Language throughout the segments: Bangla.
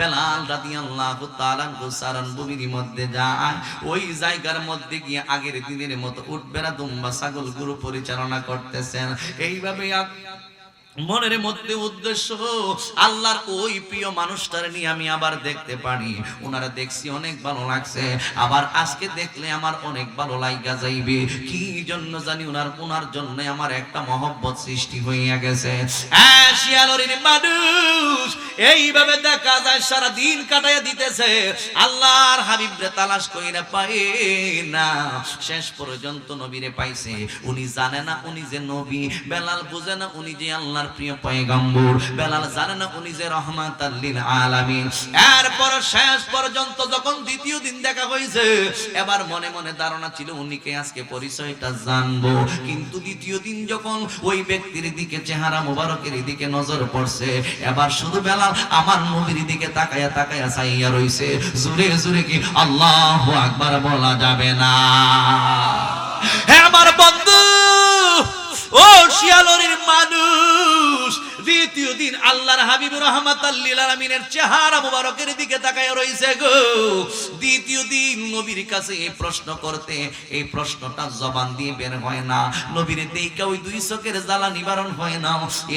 বেলাল রাদিয়াল্লাহু তাআলা সারান ভূমির মধ্যে যায়। ওই জায়গার মধ্যে গিয়ে আগের দিনের মতো উঠবেরা দুম্বা ছাগল গুরু পরিচালনা করতেছেন। এইভাবে মনের মধ্যে উদ্দেশ্য আল্লাহর ওই প্রিয় মানুষটার নিয়ে আমি আবার দেখতে পারি। ওনারা দেখছি অনেক ভালো লাগছে আবার আজকে দেখলে আমার অনেক ভালো লাগা যাইবে। কি জন্য জানি ওনার ওনার জন্য আমার একটা মহব্বত সৃষ্টি হইয়া গেছে। হ্যাঁ, মানুষ এইভাবে দেখা যায় সারা দিন কাটাইয়া দিতেছে। আল্লাহর হাবিবরে তালাশ কইরা পায় না। শেষ পর্যন্ত নবীরে পাইছে। উনি জানে না উনি যে নবী বেলাল বুঝে না উনি যে আল্লাহর প্রিয় পয়গম্বর, বেলাল জানে না উনি যে রহমাত আলামিন। এরপর শেষ পর্যন্ত যখন দ্বিতীয় দিন দেখা হয়েছে এবার মনে মনে ধারণা ছিল উনিকে আজকে পরিচয়টা জানব। কিন্তু দ্বিতীয় দিন যখন ওই ব্যক্তির দিকে চেহারা মোবারকের দিকে নজর পড়ছে, এবার শুধু বেলাল আমার নবীর দিকে তাকায়া তাকায়া চাইয়া রইছে। জুরে জুরে কি আল্লাহ আকবার বলা যাবে না। আমার বন্ধু ও শিয়ালরের মানুষ! দ্বিতীয় দিন আল্লাহর হাবিব রহমাত আলামিনের চেহারা মুবারকের দিকে তাকায় রইছে গো। দ্বিতীয় দিন নবীর কাছে এই প্রশ্ন করতে, এই প্রশ্নটা জবান দিয়ে বের হয় না। নবীর দেইকা ওই দুই চোখের জ্বালা নিবারণ হয় না।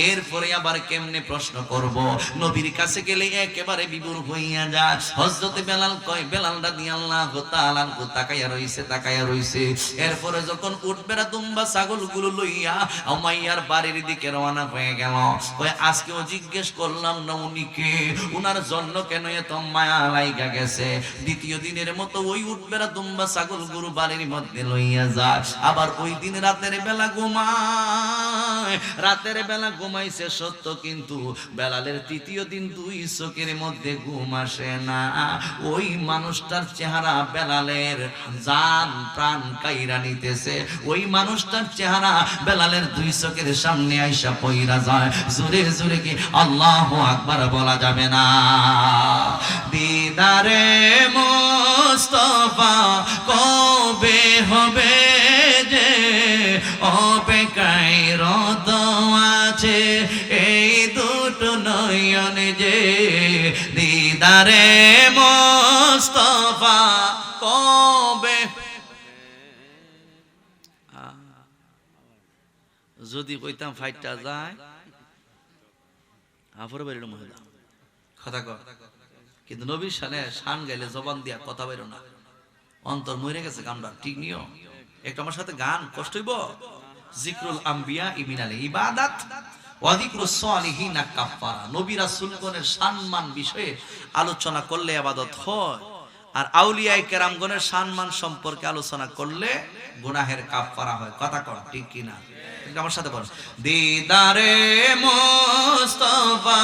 এরপরে আবার কেমনে প্রশ্ন করব? নবীর কাছে গেলে একেবারে বিবুর হইয়া যায়। হযরতে বেলাল কয় বেলাল রাদিয়াল্লাহু তাআলা আনহু তাকায়া রইছে তাকায়া রইছে। এরপরে যখন উঠবে না দুম্বা ছাগলগুলো লইয়া আমাইয়ার বাড়ির দিকে রওনা হয়ে গেল। কয় আজকেও জিজ্ঞেস করলাম না উনি কে উনার জন্য কেন এত মায়া লাইগা গেছে? দ্বিতীয় দিনের মতো ওই উঠবে না দুম্বা ছাগলগুলো বাড়ির মধ্যে লইয়া যায় আবার ওই দিন রাতের বেলা ঘুমায়। রাতের বেলা ঘুমাইছে সত্য, কিন্তু বেলালের তৃতীয় দিন দুই চোখের মধ্যে ঘুম আসে না। ওই মানুষটার চেহারা বেলালের জান প্রাণ কাইরা নিতেছে। ওই মানুষটার চেহারা বেলালের দুই চোখের সামনে আইসা পইরা যায়। জোরে জোরে কি আল্লাহ আকবার বলা যাবে না। দিদারে মোস্তফা, কবে হবে যে অপেক্ষায় রত আছে এই দুটো নয়ন যে। দিদারে মোস্তফা, কবে যদি কইতাম ফাইটটা যায়। আফর মহিলা। কথা কিন্তু নবীর সালে শান গাইলে জবান দিয়া কথা বেরো না। অন্তর মরে গেছে গানটা ঠিক নিও। একটু আমার সাথে গান, কষ্ট হইব? জিক্রুল আম্বিয়া ইবাদাত নবী রাসূলগণের সম্মান বিষয়ে আলোচনা করলে ইবাদত হয়। আর সম্পর্কে আলোচনা করলে গুনাহের হয়। কথা কর ঠিক কি না ঠিক আমার সাথে বল দিদারে মোস্তফা,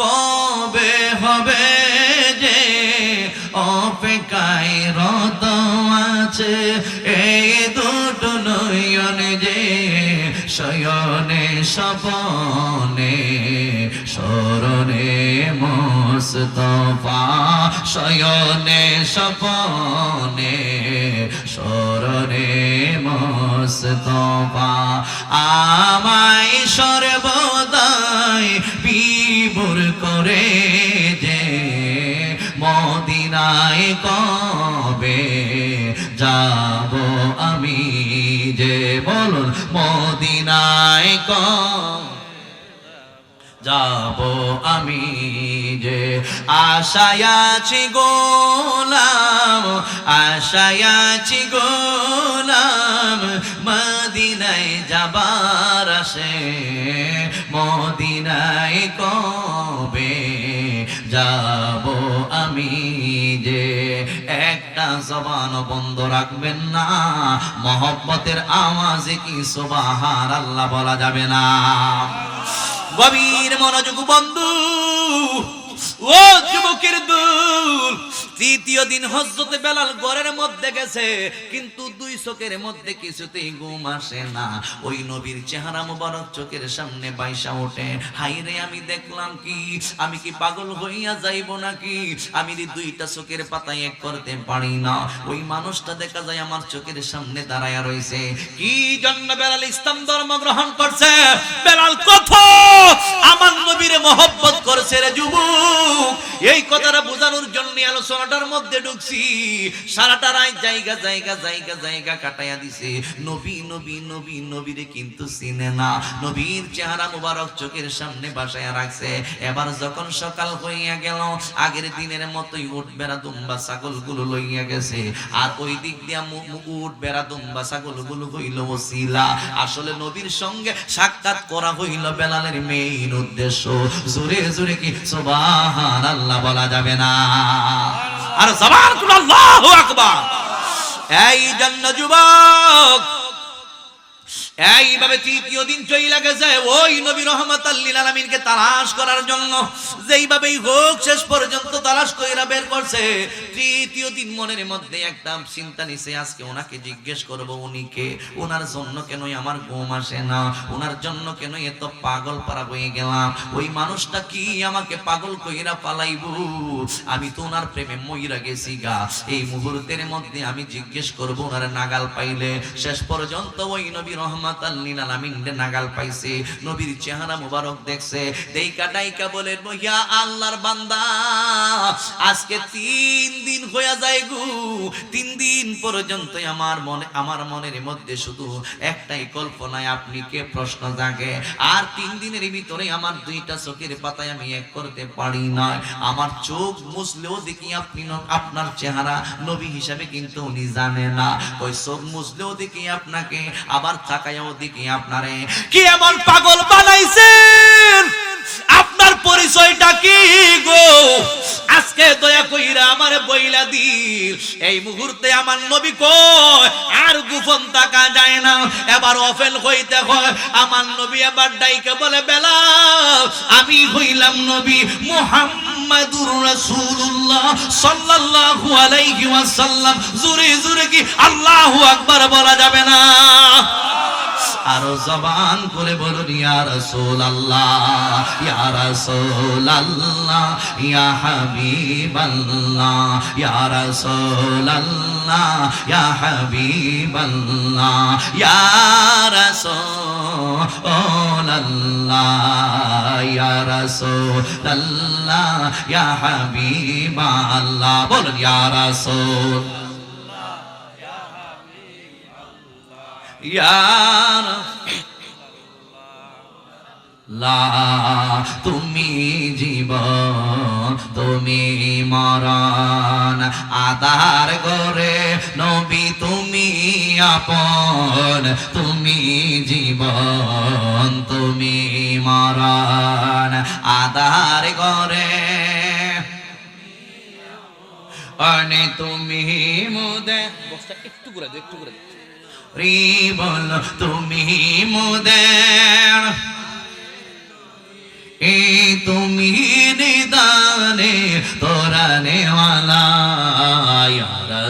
কবে হবে যে অপেক্ষায় রত আছে? এই দুটো নয়ন যে শয়নে সপনে স্মরণে মোস্তফা, শয়নে সপনে স্মরণে মোস্তফা আমায় সর্বদাই বিবুর করে যে মদিনায় কবে যাব আমি যে বলুন মদিনায় কবে? যাব আমি যে আশায়াছি গোলাম আশায়াছি গোলাম, মদিনায় যাবার আসে, মদিনায় কবে যাব আমি যে? একটা জবান বন্ধ রাখবেন না, মহব্বতের আওয়াজে কি সুবাহার আল্লাহ বলা যাবে না? গভীর মনোযোগ বন্ধু। ও যুবকের তৃতীয় দিন হজরতে বেলাল ঘরের মধ্যে গেছে, কিন্তু দুই চোখের মধ্যে কিছুতেই ঘুম আসে না। ওই নবীর চেহারা মোবারক চোখের সামনে বাইসা ওঠে। আমি দেখলাম কি? আমি কি পাগল হইয়া যাইব নাকি? আমি দুইটা চোখের পাতায় এক করতে পারি না। ওই মানুষটা দেখা যায় আমার চোখের সামনে দাঁড়ায়া রয়েছে কি জন্য বেলাল ইসলাম ধর্ম গ্রহণ করছে? বেলাল কত? আমার নবীরে মহব্বত করছে রে যুবক। এই কথাটা বোঝানোর জন্য আলোচনাটার মধ্যে ঢুকছি। সারাটা রাত জায়গা জায়গা জায়গা জায়গা কাটাইয়া দিছে। নবী নবী নবী, নবীরে কিন্তু চিনে না। নবীর চেহারা মুবারক চোখের সামনে বাসায় রাখছে। এবার যখন সকাল হইয়া গেল, আগের দিনের মতোই উঠ বেড়া দুম্বা ছাগলগুলো লইয়া গেছে। আর ওই দিক দিয়া উঠ বেড়া দুম্বা ছাগলগুলো হইল ওসিলা। আসলে নবীর সঙ্গে সাক্ষাৎ করা হইল বেলালের মেইন উদ্দেশ্য। জোরে জোরে কি সুবহান আল্লাহ বলা যাবে না। আর আল্লাহু আকবার। এই জন্য যুবক, এইভাবে তৃতীয় দিন চইলা গেছে, ওই নবী রহমত আল্লিল আলমিনকে তালাশ করার জন্য। যেইভাবেই হোক, শেষ পর্যন্ত তালাশ কইরা বের করছে তৃতীয় দিন মনের মধ্যে একটা চিন্তা নিছে, আজকে ওনাকে জিজ্ঞেস করব উনিকে ওনার জন্য কেনই আমার ঘুম আসে না? ওনার জন্য কেন এত পাগল পারা হয়ে গেলাম? ওই মানুষটা কি আমাকে পাগল কইরা পালাইবো? আমি তো ওনার প্রেমে মইরা গেছি গা। এই মুহূর্তের মধ্যে আমি জিজ্ঞেস করব ওনার নাগাল পাইলে। শেষ পর্যন্ত ওই নবী রহমত আল্লিল আলামিন নাগাল পাইছে। নবীর চেহারা মুবারক দেখছে। দেইকা ডাইকা বলে ইয়া আল্লাহর বান্দা, আজকে তিন দিন হইয়া যায় গু। তিন দিন পর্যন্ত আমার মনে আমার মনের মধ্যে শুধু একটাই কল্পনায় আপনি কে প্রশ্ন জাগে। আর তিন দিনের ভিতরে আমার দুইটা চোখের পাতায় আমি এক করতে পারি না। আমার চোখ মুছলেও দেখি আপনি আপনার চেহারা নবী হিসাবে কিন্তু উনি জানে না। ওই চোখ মুছলেও দেখি আপনাকে, আবার তাকায়াও দেখি আপনারে। কি এমন পাগল বানাইছেন? পরিচয়টা কি গো? আজকে দয়া কইরা আমার বইলা দিল। এই মুহূর্তে আমার নবী কয়, আর গোপন থাকা যায় না। এবার অফেল হইতে হয়। আমার নবী এবার ডাইকে বলে বেলা আমি হইলাম নবী মুহাম্মাদুর রাসূলুল্লাহ সাল্লাল্লাহু আলাইহি ওয়াসাল্লাম। জোরে জোরে কি আল্লাহু আকবার বলা যাবে না? আরও জবান করে বলুন, ইয়া রাসূল আল্লাহ ইয়া রাসূল আল্লাহ ইয়া হাবিব আল্লাহ ইয়া রাসূল আল্লাহ ইয়া হাবিব আল্লাহ ইয়া রাসূল আল্লাহ ইয়া রাসূল আল্লাহ ইয়া হাবিব আল্লাহ বলুন, ইয়া রাসূল তুমি জীবন, তুমি মরণ আদার করে নবী, তুমি আপন, তুমি জীবন, তুমি মরণ আদার করে অনে তুমি মুদে একটু করে একটু করে রি বল তুমি মুদের। এ তুমি নিদানে তোরা নেওয়ালা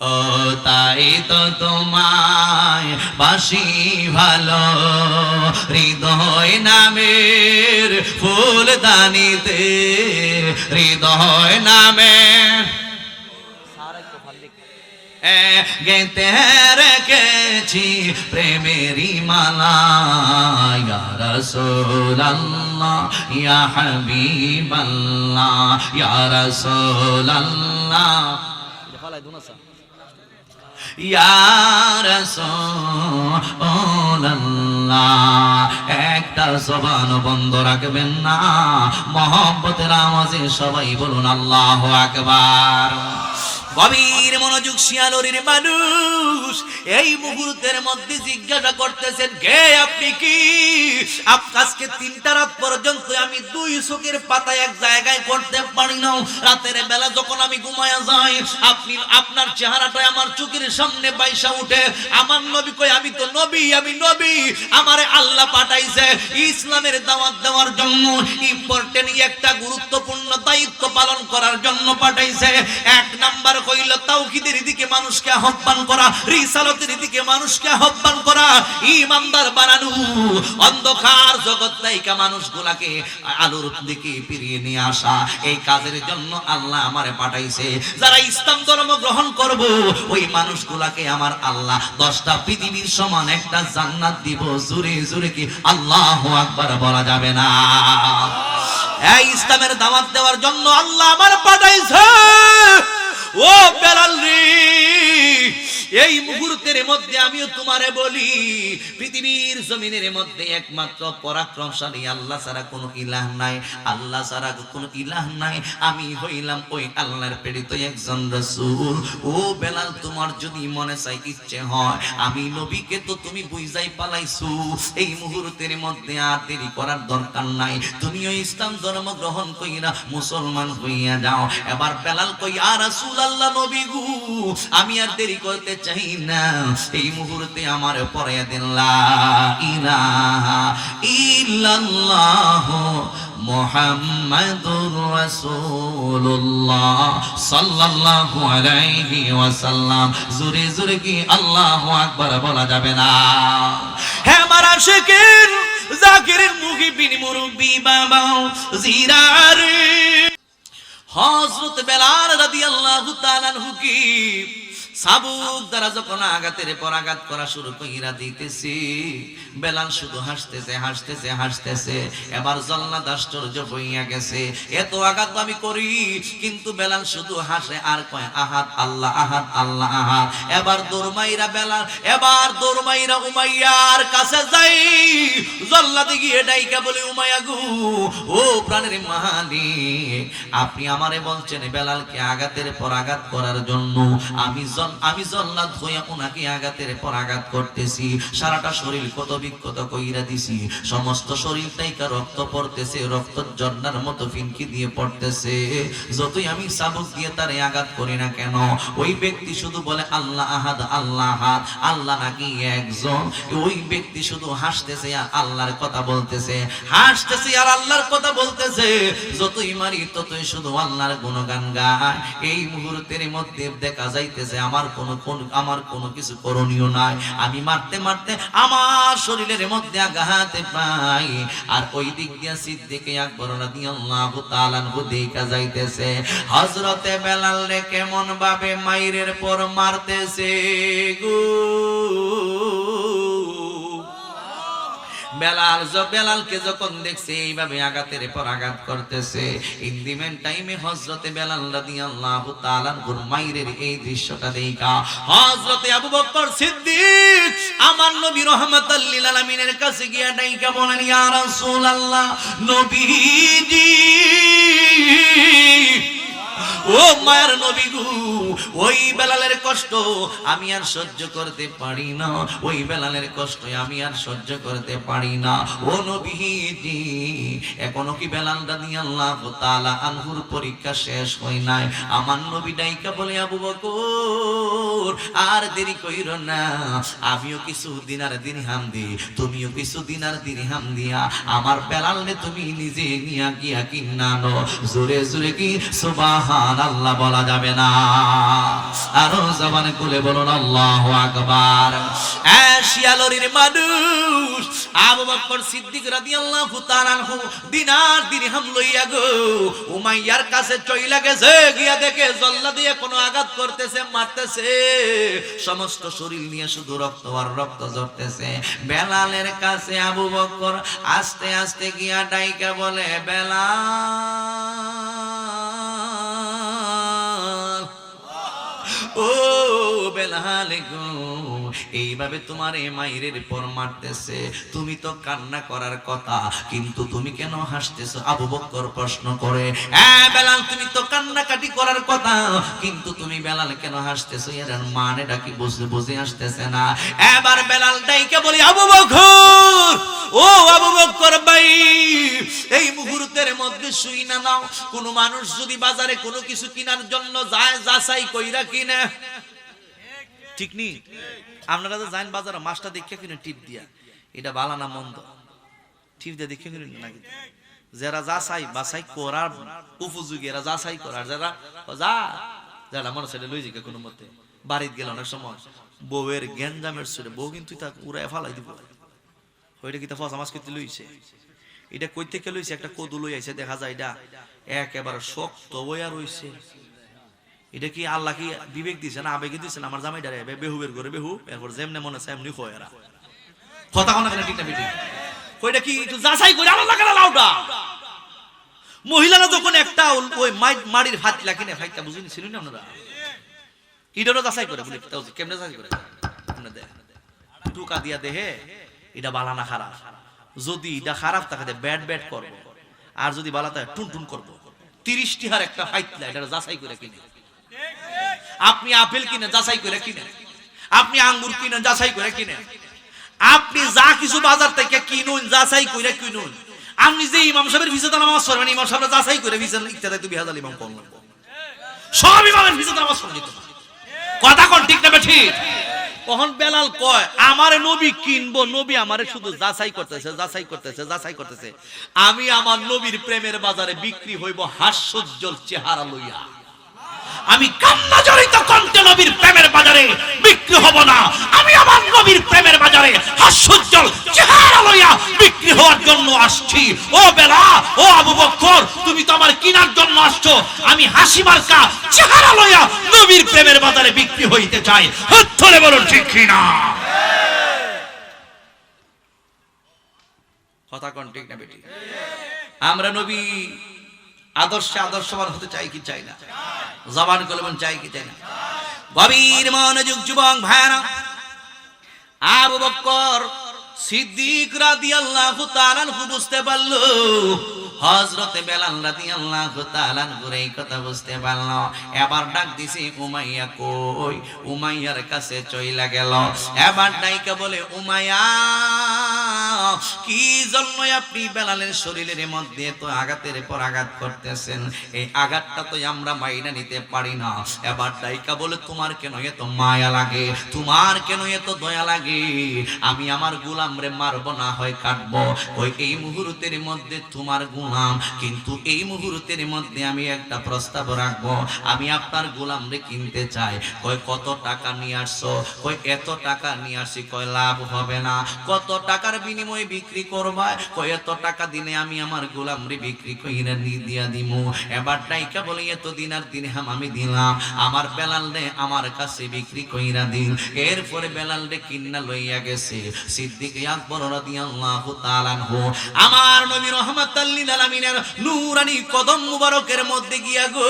ও তাই তো তোমায় বাসি ভালো। হৃদয় নামের ফুল দানিতে হৃদয় দেখ গেতে রেখেছি প্রেমেরি মালা। রাসূলুল্লাহ, ইয়া হাবিবাল্লাহ, ইয়া এটা ফালাই দুনা সা ইয়া রাসূলুল্লাহ একটা জবান বন্ধ রাখবেন না। মহব্বতের আওয়াজে সবাই বলুন আল্লাহ আকবার। গভীর মনোযোগ শিয়ালরির মানুষ এই মুহূর্তের মধ্যে জিজ্ঞাসা করতেছেন, কে আপনি কি? আজকে তিনটা রাত পর্যন্ত আমি দুই চোখের পাতা এক জায়গায় করতে পারি না। রাতের বেলা যখন আমি ঘুমায়া যাই, আপনি আপনার চেহারাটা আমার চোখের সামনে বাইসা উঠে। আমার নবী কই আমি তো নবী, আমি নবী, আমারে আল্লাহ পাঠাইছে ইসলামের দাওয়াত দেওয়ার জন্য। ইম্পর্টেন্ট একটা গুরুত্বপূর্ণ দায়িত্ব পালন করার জন্য পাঠাইছে। এক নাম্বার কইল, তাওহীদের দিকে মানুষকে আহ্বান করা, রিসালতের দিকে মানুষকে আহ্বান করা ইমানদার বানানো, অন্ধকার জগৎ নায়িকা মানুষগুলাকে আলোর দিকে ফিরিয়ে নিয়ে আসা, এই কাজের জন্য আল্লাহ আমারে পাঠাইছে। যারা ইসলাম ধর্ম গ্রহণ করব, ওই মানুষগুলাকে আমার আল্লাহ দশটা পৃথিবীর সমান একটা জান্নাত দিব। জুরে জুরে কি আল্লাহ আকবার বলা যাবে না? এই ইসলামের দাওয়াত দেওয়ার জন্য আল্লাহ আমার পাঠাইছে। ও বেলাল রে, এই মুহূর্তের মধ্যে আমিও তোমারে বলি, পৃথিবীর জমিনের মধ্যে একমাত্র পরাক্রমশালী আল্লাহ ছাড়া কোনো ইলাহ নাই। আল্লাহ ছাড়া কোনো ইলাহ নাই। আমি হইলাম ওই আল্লাহর প্রেরিত একজন রাসূল। ও বেলাল, তোমার যদি মনে চাই ইচ্ছে হয়, আমি নবীকে তো তুমি বুঝাই পালাইছো। এই মুহূর্তের মধ্যে আর দেরি করার দরকার নাই। তুমিও ইসলাম ধর্ম গ্রহণ কইরা মুসলমান হইয়া যাও। এবার বেলাল কই আর রাসূল আল্লাহ নবী গো, আমি আর দেরি করতে চাই না। এই মুহূর্তে আমার পরে দিন লা ইল্লাল্লাহ ওয়াসাল্লাম। জোরে জোরে কি আল্লাহু আকবার বলা যাবে না? হে বাবা জিরারে হযরত বেলাল রাদিয়াল্লাহু তাআলা আনহু কি সাবুক দ্বারা যখন আঘাতের পর আঘাত করা শুরু কইরা দিতেছি, বেলাল শুধু হাসতেছে হাসতেছে হাসতেছে। এবার জল্লাদ আশ্চর্য হইয়া গেছে। এত আঘাত আমি করি, কিন্তু বেলাল শুধু হাসে, আর কয়, আহাত আল্লাহ আহাত আল্লাহ, আহাত। এবার দৌড়মাইরা বেলাল, এবার দৌড়মাইরা উমাইয়ার কাছে যাই। জল্লাদে গিয়ে ডাইকা বলে, উমাইয়া গু, ও প্রাণের মালিক, আপনি আমারে বলছেন বেলালকে আঘাতের পর আঘাত করার জন্য আমি জল আমি জল্লাদ হইয়া ওনাকে আঘাতের পর আঘাত করতেছি। সারাটা শরীর কত বিক্ষত কইরা দিছি। সমস্ত শরীরটাইকা রক্ত পড়তেছে রক্ত ঝর্ণার মতো ফিনকি দিয়ে পড়তেছে। যতই আমি সাবুক দিয়ে তারে আঘাত করি না কেন, ওই ব্যক্তি শুধু বলে, আল্লাহ আহাদ আল্লাহ আহাদ, আল্লাহ নাকি একজন? ওই ব্যক্তি শুধু হাসতেছে আর আল্লাহর কথা বলতেছে। হাসতেছে আর আল্লাহর কথা বলতেছে। যতই মারি, ততই শুধু আল্লাহর গুণগান গায়। এই মুহূর্তের মধ্যে দেখা যাইতেছে, আমার কোনো কোন, আমার কোনো কিছু করণীয় নাই। আমি মারতে মারতে আমার শরীরের মধ্যে আঘাতে পাই। আর ওই দিক দিয়া সিদ্দিকে আকবর রাদিয়াল্লাহু তাআলা আনহু দেখা যাইতেছে, হযরতে বেলাল রে কেমন ভাবে মাইরের পর মারতেছে গো? বেলাল বেলালকে যখন দেখছে, এইভাবে আঘাতের পর আঘাত করতেছে। ইন্দিমেন টাইমে হযরতে বেলাল রাদিয়াল্লাহু তাআলা গুরমাইরের এই দৃশ্যটা দেখা। হযরতে আবু বকর সিদ্দিক আমার নবী রহমাতাল লিল আলামিনের কাছে গিয়া ডাইকা বলেন, ইয়া রাসূলুল্লাহ, নবীজি ও মায়ের নবী গো, ওই বেলালের কষ্ট আমি আর সহ্য করতে পারি না। ওই বেলালের কষ্ট আমি আর সহ্য করতে পারি না। ও নবীজি, এখনও কি বেলাল রাদিয়াল্লাহু তাআলা আনহুর পরীক্ষা শেষ হয় নাই? আমার নবী ডাইকা বলে, আবু বকর, আর দেরি কইরো না। আমিও কিছু দিনার দিরহাম দি, তুমিও কিছু দিনার দিরহাম দিয়া। আমার বেলালে তুমি নিজে নিয়া গিয়া কিনানো জোরে জোরে কি? সুবহান আল্লাহ বলা যাবে না। আরও জবানে খুলে বলুন, আল্লাহু আকবার। এশিয়ালরির মানুষ, আবু বকর সিদ্দিক রাদিয়াল্লাহু তাআলা দিনার দিরহাম লইয়া গো, উমাইয়ার কাছে চইলা গেছে, গিয়া দেখে জল্লা দিয়ে কোনো আঘাত করতেছে, মারতেছে। সমস্ত শরীর নিয়ে শুধু রক্ত আর রক্ত ঝরতেছে। বেলালের কাছে আবু বকর আস্তে আস্তে গিয়া ডাইকা বলে, বেলাল! ও বেলাল গো। এইভাবে তোমার এ মাইরের পর মারতেছে। তুমি তো কান্না করার কথা, কিন্তু তুমি কেন হাসতেছো? আবু বক্কর প্রশ্ন করে হ্যাঁ বেলাল, তুমি তো কান্নাকাটি করার কথা, কিন্তু তুমি বেলাল কেন হাসতেছো? এর মানেটা কি বুঝে বুঝে আসতেছে না। এবার বেলাল ডাইকে বলি, আবু বকর ও আবু বকর ভাই, এই মুহূর্তের মধ্যে শুই না নাও। কোন মানুষ যদি বাজারে কোনো কিছু কেনার জন্য যায়, যাচাই কইরা কিনে। ঠিক নি আপনারা তো যান বাজারে মাছটা দেখে কিনে টিপ দিয়া, এটা বালা না মন্দ? টিপ দিয়ে দেখে কিনে নাকি? যারা যাচাই বাছাই করার উপযোগী, এরা যা চাই করার, যারা যা, যারা মনে ছেলে লই জিকে কোনো মতে, বাড়িতে গেল অনেক সময় বউয়ের গ্যাঞ্জামের সুরে, বউ কিন্তু তাকে উড়ায় ফালাই দিব। ওইটা কি তা ফসা মাছ করতে লইছে? এটা কই থেকে লইছে? একটা কদু লই আইছে, দেখা যায় এটা একেবারে শক্ত বইয়া রইছে। এটা কি আল্লাহ কি বিবেক দিছে না আবেগে দিছে না? আমার জামাই ডারে বেহুবের ঘরে বেহু এরপর যেমনে মনে চায় এমনি হয় এরা। কথা কোন ঠিক না বেটি? কইটা কি, একটু যাচাই করে, আল্লাহ কেন লাউডা। মহিলারা যখন একটা ওই মাড়ির হাত লাকিনে ফাইটা বুঝিনি ছিলেন না আপনারা? ইডারও যাচাই করে, বলে, তাও কেমনে যাচাই করে? কেমনে দেয় টুকা দিয়া দেহে, এটা বালানা খারাপ। যদি এটা খারাপ থাকে ব্যাড ব্যাড করব। আর যদি বালা থাকে টুন টুন করব। তিরিশ টিহার একটা ফাইতলা এটা যাচাই করে কিনে। আপনি আপেল কিনে যাচাই করে কিনে আপনি আঙ্গুর কিনে যাচাই করে কিনে আপনি যা কিছু বাজার থেকে কিনুন, যাচাই করে কিনুন। আপনি যে ইমাম সাহেবের ভিসে নামাজ পড়বেন, ইমাম সাহেব যাচাই করে ভিসে ইত্যাদি তুমি হাজার ইমাম সব ইমামের কথা কোন ঠিক না ঠিক? কখন বেলাল কয়, আমার নবী কিনবো, নবী আমারে শুধু যাচাই করতেছে যাচাই করতেছে যাচাই করতেছে। আমি আমার নবীর প্রেমের বাজারে বিক্রি হইব হাস্যোজ্জ্বল চেহারা লইয়া। আমি কান্না জড়িত কণ্ঠে নবীর প্রেমের বাজারে, বিক্রি হব না। আমি আমার নবীর প্রেমের বাজারে হাস্যোজ্জ্বল চেহারা লইয়া বিক্রি হওয়ার জন্য আসছি। ও বেলা, ও আবু বক্কর, তুমি তো আমার কিনার জন্য আসছো। আমি হাসি মার্কা চেহারা লইয়া নবীর প্রেমের বাজারে বিক্রি হইতে চাই। হাত ধরে বলুন, ঠিক কথা কোন, ঠিক না বেটি? আমরা নবী আদর্শে আদর্শবান হতে চাই কি চাই না? জবান কলমন চাই কি চাই না? গভীর মনোযোগ যুবক ভাইরা আবু বক্কর সিদ্দিক রাদিয়াল্লাহু তাআলা বুঝতে পারল হযরতে বেলাল রাদিয়াল্লাহু তাআলা আনহু এই কথা বুঝতে পারল। এবার ডাক দিছি, উমাইয়া কই? উমাইয়ার কাছে চইলা গেল। এবার ডাইকা বলে, উমাইয়া, কি জন্য আপনি বেলালের শরীরের মধ্যে তো আঘাতের পর আঘাত করতেছেন? এই আঘাতটা তো আমরা মাইনা নিতে পারি না। এবার ডাইকা বলে, তোমার কেন এত মায়া লাগে? তোমার কেন এত দয়া লাগে? আমি আমার গুলাম রে মারবো না হয় কাটবো। ওই এই মুহূর্তের মধ্যে তোমার গুলাম কিন্তু এই মুহূর্তের মধ্যে আমি একটা প্রস্তাব রাখব। আমি আপনার গোলাম রে কিনতে চাই। কই কত টাকা নিয়ে আসছো? কই এত টাকা নিয়ে আসি। কয়, লাভ হবে না। কত টাকার বিনিময়ে বিক্রি করবা? কই এত টাকা দিনে আমি আমার গোলাম রে বিক্রি কইরা নি, দিয়া দিমু। এবার টাইকা বলে, এত দিন হাম আমি দিলাম। আমার বেলাল রে আমার কাছে বিক্রি কইরা দিন। এরপরে বেলাল রে কিন্না লইয়া গেছে। সিদ্দিক আকবর রাদিয়াল্লাহু তাআলা আমার নবী রহমাতাল লিল কদম মুবারকের মধ্যে গিয়া গো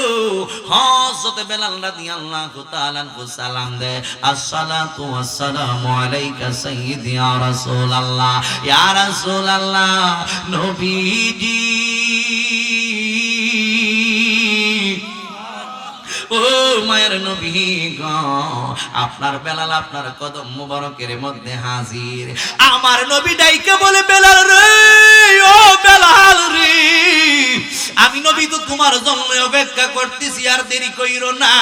বেলাল রাদিয়াল্লাহু তাআলা আনহু সালাম দে, আসসালাতু ওয়াসসালামু আলাইকা সাইয়্যিদি ইয়া রাসূলুল্লাহ ইয়া রাসূলুল্লাহ, নবীজি। ও মায়ের নবী গ আপনার বেলাল আপনার কদম মুবারকের মধ্যে হাজির। আমার নবী ডাইকে বলে, বেলাল রে! আমি নবী তো তোমার জন্য অপেক্ষা করতেছি, আর দেরি কইরো না।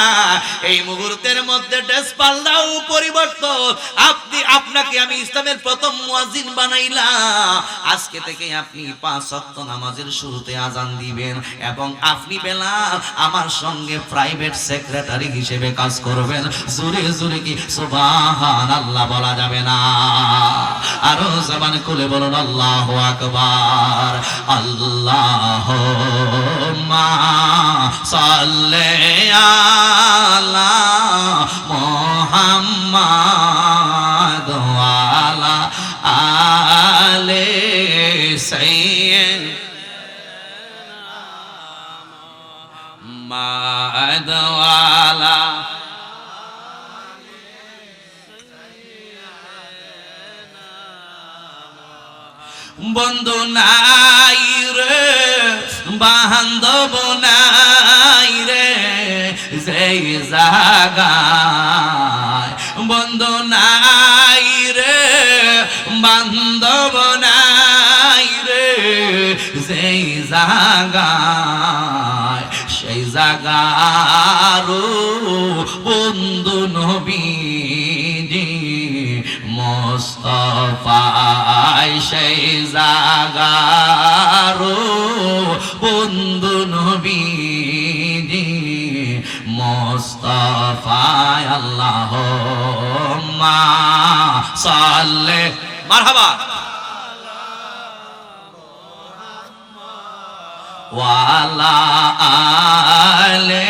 এই মুহূর্তের মধ্যে ড্রেস পাল্টাও পরিবর্তন। আপনি, আপনাকে আমি ইসলামের প্রথম মুয়াজ্জিন বানাইলাম। আজকে থেকে আপনি পাঁচ ওয়াক্ত নামাজের শুরুতে আজান দিবেন, এবং আপনি বেলাল আমার সঙ্গে প্রাইভেট সেক্রেটারি হিসেবে কাজ করবেন। জোরে জোরে কি? সুবহান আল্লাহ বলা যাবে না। আরও জবান খুলে বলুন, আল্লাহ আকবার। আল্লাহ সাল্লে আলা মোহাম্মদ বন্ধু নাই রে, বান্ধব নাই রে সেই জাগায় বন্ধু নাই রে, বান্ধব নাই রে সেই জাগায় সেই জাগারো জাগারো বন্ধু নবীজি মোস্তফায় আল্লাহ মা সাল্লে। মারহাবা। আলে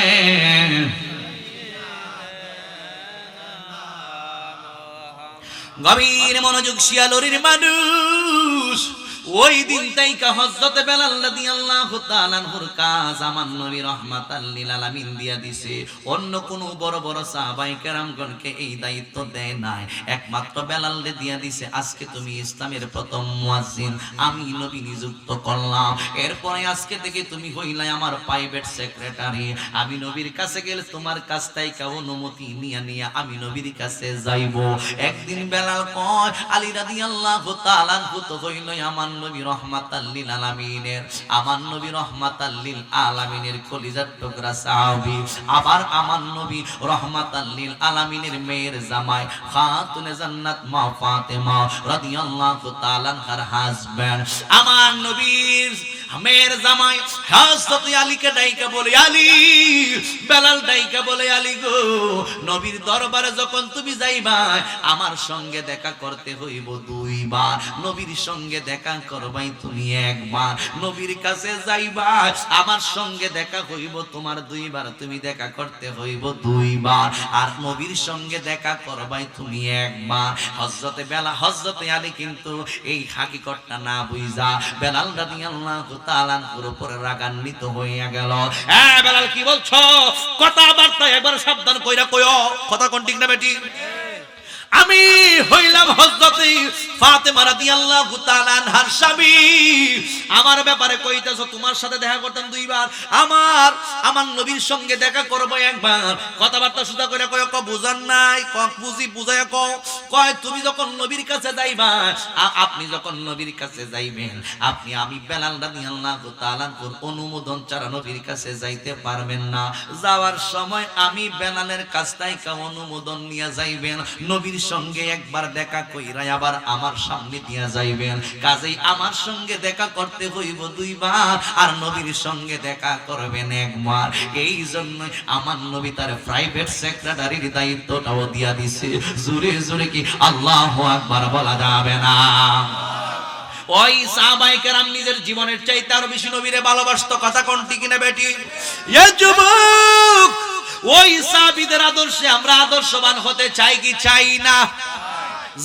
গভীর মনোযোগ শিয়ালরির মানুষ। ওই দিন তাইকা হযরতে বেলাল রাদিয়াল্লাহু তাআলা আনহুর কাজ আমার নবী রাহমাতাল লিল আলামিন দিয়া দিছে। অন্য কোন বড় বড় সাহাবায়ে কেরামগণকে এই দায়িত্ব দেয় নাই। একমাত্র বেলাল রে দিয়া দিছে, আজকে তুমি ইসলামের প্রথম মুয়াজ্জিন। আমি নবী নিযুক্ত করলাম। এরপরে আজকে থেকে তুমি হইলাই আমার প্রাইভেট সেক্রেটারি। আমি নবীর কাছে গেলে তোমার কাছ থেকে অনুমতি নিয়া নিয়া আমি নবীর কাছে যাইব। একদিন বেলাল কয়, আলী রাদিয়াল্লাহু তাআলা তো হইল আমার নবী রহমাতাল লিল আলামিনের, আমার নবী রহমাতাল লিল আলামিনের কলিজার টুকরা সাহাবী, আবার আমার নবী রহমাতাল লিল আলামিনের মেয়ের জামাই খাতুনে জান্নাত মা ফাতেমা রাদিয়াল্লাহু তাআলা আনহার হাজবেন্ড আমার নবীর মেয়ের জামাই হযরত আলীকে ডাইকা বলে আলী, বেলাল ডাইকা বলে আলী গো, নবীর দরবারে যখন তুমি যাইবা, আমার সঙ্গে দেখা করতে হইব দুইবার। নবীর সঙ্গে দেখা করবাই তুমি একবার। নবীর কাছে যাইবা, আমার সঙ্গে দেখা হইব তোমার দুইবার, তুমি দেখা করতে হইব দুইবার। আর নবীর সঙ্গে দেখা করবাই তুমি একবার। হযরতে বেলা, হযরতে আলী কিন্তু এই হাকিকতটা না বুঝা। বেলাল রাদিয়াল্লাহু গেল। কি বলছো? একবার সাবধান কইরা কথা কোন ঠিক না বেটি আমি হইলাম হযরতে ফাতেমা রাদিয়াল্লাহু তাআলা আনহার স্বামী। আমার ব্যাপারে কইতাছো, তোমার সাথে দেখা করতাম দুইবার। আমার আমার নবীর সঙ্গে দেখা করব একবার। কথাবার্তা সুদা করে কয় ক বুঝান নাই, ক বুঝি বুঝায় ক। কয়, তুমি যখন নবীর কাছে যাইবা আপনি যখন নবীর কাছে যাইবেন, আপনি, আমি বেলাল রাদিয়াল্লাহু তাআলা কোন অনুমোদন ছাড়া নবীর কাছে যাইতে পারবেন না। যাওয়ার সময় আমি বেলালের কাছ থেকে অনুমোদন নিয়ে যাইবেন। নবীর সঙ্গে একবার দেখা কইরা আবার আমার সামনে দিয়া যাইবেন। কাজেই আমার সঙ্গে দেখা করতে হইব দুইবার আর নবীর সঙ্গে দেখা করবেন একবার। এই জন্য আমার নবী তার প্রাইভেট সেক্রেটারির দায়িত্বটাও দিয়া দিছে। জোরে জোরে কি আল্লাহ আকবার বলা যাবে না। ওই সাহাবাই নিজের জীবনের চাইতে আরও বেশি নবীরে ভালোবাসতো। কথা কোন ঠিক না বেটি? যুবক ওই সাহাবিদের আদর্শে আমরা আদর্শবান হতে চাই কি চাই না?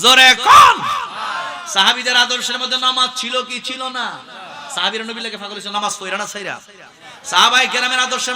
জোরে কোন। সাহাবিদের আদর্শের মধ্যে নামাজ ছিল কি ছিল না? সাহাবীরা নবী লেগে নামাজ পড়ে না, ছাইরা। সাহাবাই কেরামের আদর্শের